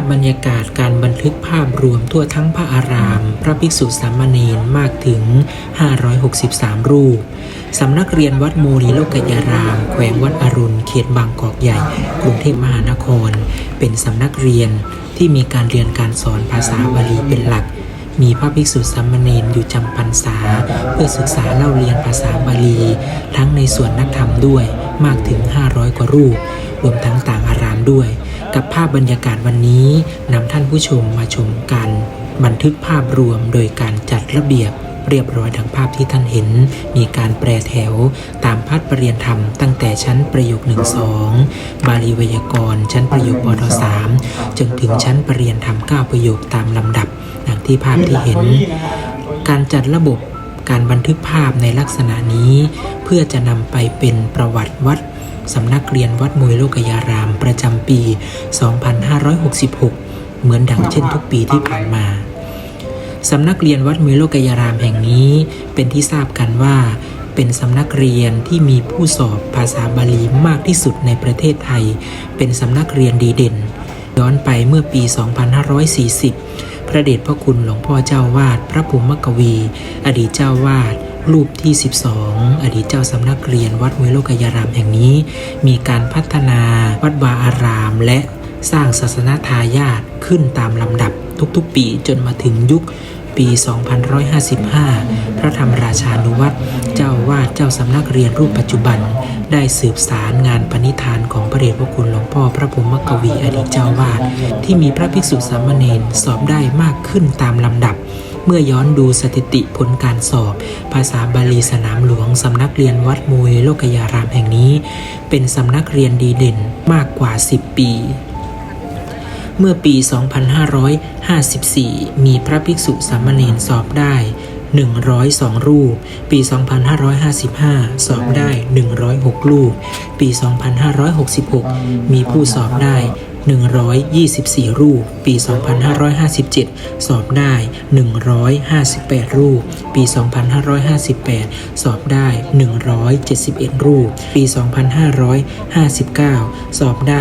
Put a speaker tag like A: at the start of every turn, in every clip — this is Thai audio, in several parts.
A: พบรรยากาศการบันทึกภาพรวมทั่วทั้งพระอาราม พระภิกษุสามเณรมากถึง 563 รูป สำนักเรียนวัดโมลีโลกยาราม แขวงวัดอรุณ เขตบางกอกใหญ่ กรุงเทพมหานคร เป็นสำนักเรียนที่มีการเรียนการสอนภาษาบาลีเป็นหลัก มีพระภิกษุสามเณรอยู่จำพรรษา เพื่อศึกษาเล่าเรียนภาษาบาลี ทั้งในส่วนนักธรรมด้วยมากถึง 500 กว่ารูป รวมทั้งต่างอารามด้วย กับภาพบรรยากาศวันนี้นำท่านผู้ชมมาชมกัน บันทึกภาพรวมโดยการจัดระเบียบเรียบร้อยดังภาพที่ท่านเห็น มีการแปรแถวตามพัดปรรียนธรรมตั้งแต่ชั้นประโยค1 2 บาลีวยากรณ์ ชั้นประโยคปท3จนถึงชั้นปรรียนธรรม 9 ประโยคตามลำดับดังที่ภาพที่เห็น การจัดระบบการบันทึกภาพในลักษณะนี้ เพื่อจะนำไปเป็นประวัติวัด สำนักเรียนวัดมวยโลกยารามประจำปี 2566 เหมือนดังเช่นทุกปีที่ผ่านมา สำนักเรียนวัดมวยโลกยารามแห่งนี้เป็นที่ทราบกันว่า เป็นสำนักเรียนที่มีผู้สอบภาษาบาลีมากที่สุดในประเทศไทย เป็นสำนักเรียนดีเด่น ย้อนไปเมื่อปี 2540 พระเดชพระคุณหลวงพ่อเจ้าวาด พระภูมิกวี อดีตเจ้าวาดรูปที่ 12 อดีตเจ้าสำนักเรียนวัดมวยโลกยารามแห่งนี้ มีการพัฒนาวัดวาอาราม และสร้างศาสนาทายาทขึ้นตามลำดับทุกๆ ปีจนมาถึงยุคปี2155 พระธรรมราชานุวัตรเจ้าวาดเจ้าสำนักเรียนรูปปัจจุบัน ได้สืบสารงานปณิธานของพระเดชพระคุณหลวงพ่อพระพรมกวีอดีตเจ้าวาดที่มีพระภิกษุสามเณรสอบได้มากขึ้นตามลำดับ เมื่อย้อนดูสถิติผลการสอบ ภาษาบาลีสนามหลวงสำนักเรียนวัดมวยโลกยารามแห่งนี้ เป็นสำนักเรียนดีเด่นมากกว่า 10 ปี เมื่อปี 2554 มีพระภิกษุสามเณรสอบได้ 102 รูป ปี 2555 สอบได้ 106 รูป ปี 2566 มีผู้สอบได้ 124 รูป ปี 2557 สอบได้ 158 รูป ปี 2558 สอบได้ 171 รูป ปี 2559 สอบได้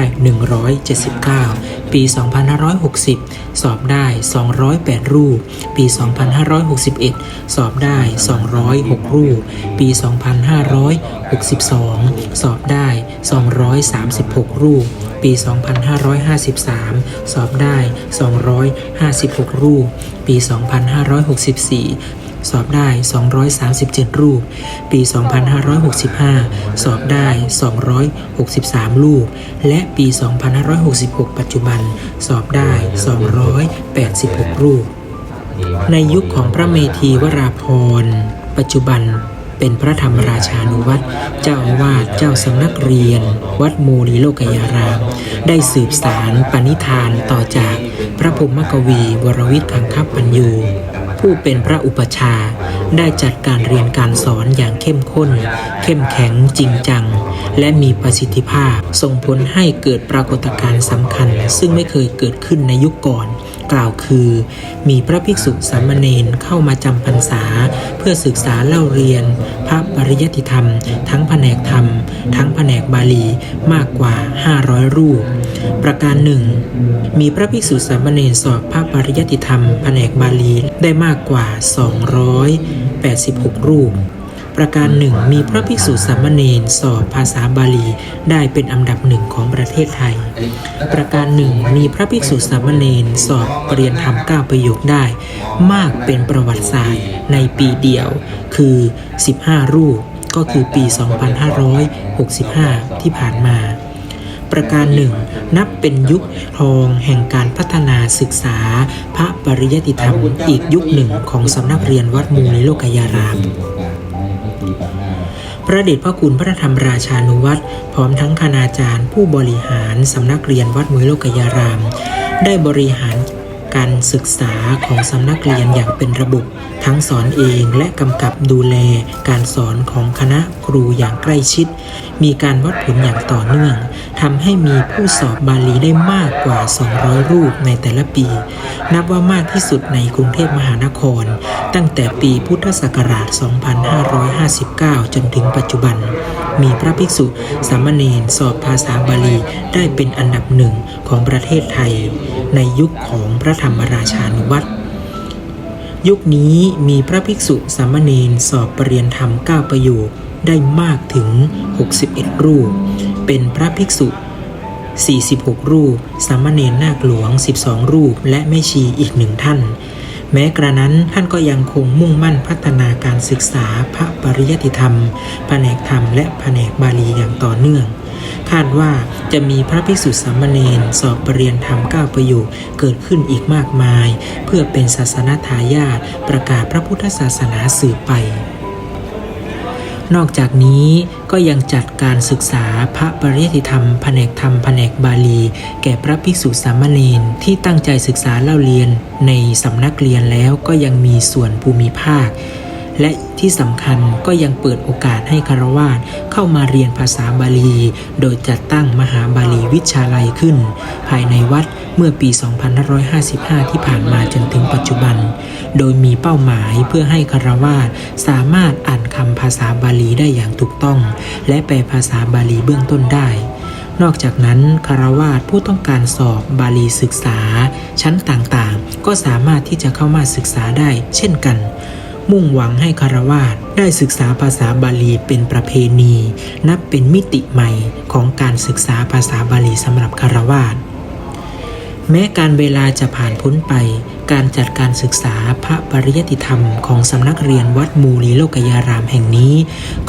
A: 179 ปี 2560 สอบได้ 208 รูป ปี 2561 สอบได้ 206 รูป ปี 2562 สอบได้ 236 รูป ปี 2553 สอบได้ 256 รูป ปี 2564สอบได้ 237 รูป ปี 2565 สอบได้ 263 รูป และปี 2566 ปัจจุบัน สอบได้ 286 รูป ในยุคของพระเมธีวราพร ปัจจุบัน เป็นพระธรรมราชานุวัตรเจ้าอาวาสเจ้าสำนักเรียน วัดมูลีโลกยาราม ได้สืบสารปณิธานต่อจากพระภูมิมกวี วรวิทย์ขังคับปัญญูผู้เป็นพระอุปชา ได้จัดการเรียนการสอนอย่างเข้มข้น เข้มแข็งจริงจัง และมีประสิทธิภาพ ส่งผลให้เกิดปรากฏการณ์สำคัญ ซึ่งไม่เคยเกิดขึ้นในยุคก่อน กล่าวคือ มีพระภิกษุสามเณรเข้ามาจำพรรษา เพื่อศึกษาเล่าเรียน พระปริยติธรรม ทั้งแผนกธรรม ทั้งแผนกบาลีมากกว่า 500 รูป ประการหนึ่งมีพระภิกษุสามเณรสอบพระปริยติธรรมแผนกบาลีได้มากกว่า 86 รูป ประการหนึ่งมีพระภิกษุสามเณรสอบภาษาบาลีได้เป็นอันดับหนึ่งของประเทศไทย ประการหนึ่งมีพระภิกษุสามเณรสอบปรริยนธรรม9ประโยคได้ มากเป็นประวัติศาสตร์ในปีเดียวคือ 15 รูปก็คือปี 2565 ที่ผ่านมา ประการหนึ่ง นับเป็นยุคทองแห่งการพัฒนาศึกษา พระปริยติธรรมอีกยุคหนึ่งของสำนักเรียนวัดมูลโลกยารามพระเดชพระคุณพระธรรมราชานุวัตรพร้อมทั้งคณาจารย์ผู้บริหารสำนักเรียนวัดมวยโลกยาราม ได้บริหาร การศึกษาของสำนักเรียนอย่างเป็นระบบทั้งสอนเองและกำกับดูแลการสอนของคณะครูอย่างใกล้ชิด มีการวัดผลอย่างต่อเนื่องทำให้มีผู้สอบบาลีได้มากกว่า 200 รูปในแต่ละปี นับว่ามากที่สุดในกรุงเทพมหานคร ตั้งแต่ปีพุทธศักราช 2559 จนถึงปัจจุบัน มีพระภิกษุสามเณรสอบภาษาบาลีได้เป็นอันดับหนึ่งของประเทศไทย ในยุคของพระธรรมราชานุวัตรยุคนี้มีพระภิกษุสามเณรสอบปรริยนธรรม 9 ประโยคได้มากถึง 61 รูป เป็นพระภิกษุ 46 รูป สามเณรนาคหลวง 12 รูป และแม่ชีอีกหนึ่งท่าน แม้กระนั้นท่านก็ยังคงมุ่งมั่นพัฒนาการศึกษาพระปริยติธรรม แผนกธรรมและแผนกบาลีอย่างต่อเนื่อง คาดว่าจะมีพระภิกษุสามเณรสอบปรริยนธรรม9ประโยคเกิดขึ้นอีกมากมาย เพื่อเป็นศาสนาทายาทประกาศพระพุทธศาสนาสืบไป นอกจากนี้ก็ยังจัดการศึกษาพระปริยติธรรมแผนกธรรมแผนกบาลี แก่พระภิกษุสามเณรที่ตั้งใจศึกษาเล่าเรียนในสำนักเรียนแล้วก็ยังมีส่วนภูมิภาค และที่สำคัญก็ยังเปิดโอกาสให้คารวาสเข้ามาเรียนภาษาบาลี โดยจัดตั้งมหาบาลีวิชาลัยขึ้น ภายในวัดเมื่อปี 2555 ที่ผ่านมาจนถึงปัจจุบัน โดยมีเป้าหมายเพื่อให้คารวาสสามารถอ่านคำภาษาบาลีได้อย่างถูกต้อง และแปลภาษาบาลีเบื้องต้นได้นอกจากนั้นคารวาสผู้ต้องการสอบบาลีศึกษา ชั้นต่างๆ ก็สามารถที่จะเข้ามาศึกษาได้เช่นกัน มุ่งหวังให้คารวาสได้ศึกษาภาษาบาลีเป็นประเพณี นับเป็นมิติใหม่ของการศึกษาภาษาบาลีสำหรับคารวาสแม้การเวลาจะผ่านพ้นไป การจัดการศึกษาพระปริยติธรรมของสำนักเรียนวัดมูลีโลกยารามแห่งนี้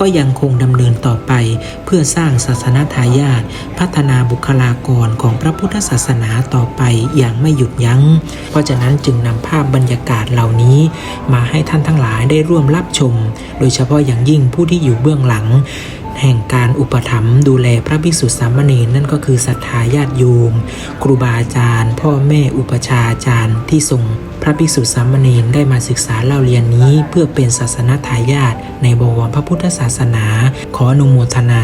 A: ก็ยังคงดำเนินต่อไป เพื่อสร้างศาสนาทายาทพัฒนาบุคลากรของพระพุทธศาสนาต่อไปอย่างไม่หยุดยัง้ง เพราะฉะนั้นจึงนำภาพบรรยากาศเหล่านี้ มาให้ท่านทั้งหลายได้ร่วมรับชม โดยเฉพาะอย่างยิ่งผู้ที่อยู่เบื้องหลัง แห่งการอุปถัมภ์ดูแลพระภิกษุสามเณรนั่นก็คือศรัทธาญาติโยม ครูบาอาจารย์ พ่อแม่อุปชาอาจารย์ที่ส่งพระภิกษุสามเณรได้มาศึกษาเล่าเรียนนี้ เพื่อเป็นศาสนทายาทในบวรพระพุทธศาสนา ขออนุโมทนา